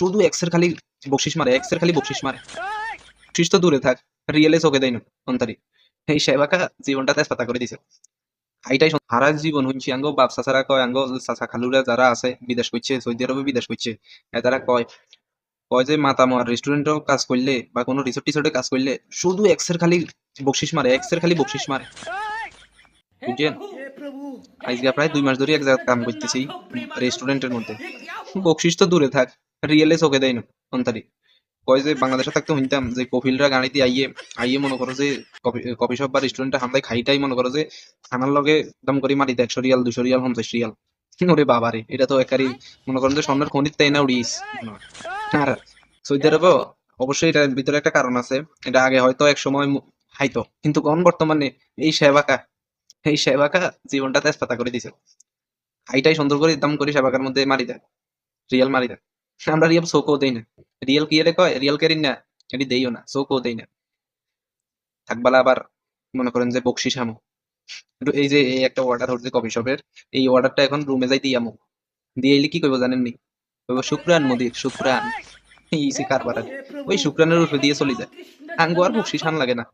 শুধু এক্সের খালি বকশিস মারে এক্সের খালি বকশিস মারে। বকশিস তো দূরে থাক রিয়েলে চোখে দেয় না, অন্তরি। এই সেবাকা জীবনটা তেজপাতা করে দিছে। এইটাই। হারা জীবন শুনছি, আঙ্গ বাপ চাচারা কয়, আঙ্গ চাচা খালুরা যারা আছে, বিদেশ করছে সৌদি আরবে বিদেশ করছে তারা কয় কয় যে মাতামর রেস্টুরেন্টও কাজ করলে বা কোনো রিসোর্ট টিসোর্টে কাজ করলে শুধু এক্সের খালি বকশিস মারে এক্সের খালি বকশিস মারে। বুঝছেন? আজকে প্রায় দুই মাস ধরে এক জায়গায় কাম করতেছি রেস্টুরেন্টের মধ্যে। বকশিস তো দূরে থাক রিয়েলে চোখে দেয় না, অন্তারি। কয় যে বাংলাদেশে থাকতে শুনতাম যে কপিলরা গাড়িতে আইয়ে আইয়ে মনে করো যে কফি শপ বা রেস্টুরেন্টে হামদাই খাইটাই মনে করো যে খানার লগে দাম করি মারি মাটিতে একশো রিয়াল, দুশো রিয়াল, পঞ্চাশ রিয়াল। ওরে বাবারে, এটা তো একারি মনে করেন যে স্বর্ণের খনির তাই না উড়িস আর সৌদি আরবে, অবশ্যই এটার ভিতরে একটা কারণ আছে। এটা আগে হয়তো এক সময় হাইতো। কিন্তু কোন বর্তমানে এই সেবাকা এই সেবাকা জীবনটা তেজপাতা করে দিছে। হাইটাই সুন্দর করে দাম করি সেবাকার মধ্যে মারি দেয়, রিয়াল মারি দেয়। আমরা রিয়াল চোখও দেই না রিয়েল কি এর কয় রিয়েল কেরিন না এটি দেইও না চোখও দেই না থাকবালা আবার মনে করেন যে বকশিস আমু এই যে এই একটা অর্ডার হচ্ছে কফি শপের এই অর্ডারটা এখন রুমে যাই দিয়ে আমু দিয়ে এলে কি কইব জানেন নি শুক্রান মুদির শুক্রান এই কারবার ওই শুক্রানের উপরে দিয়ে চলে যায় আঙ্গো আর বকশিস আন লাগে না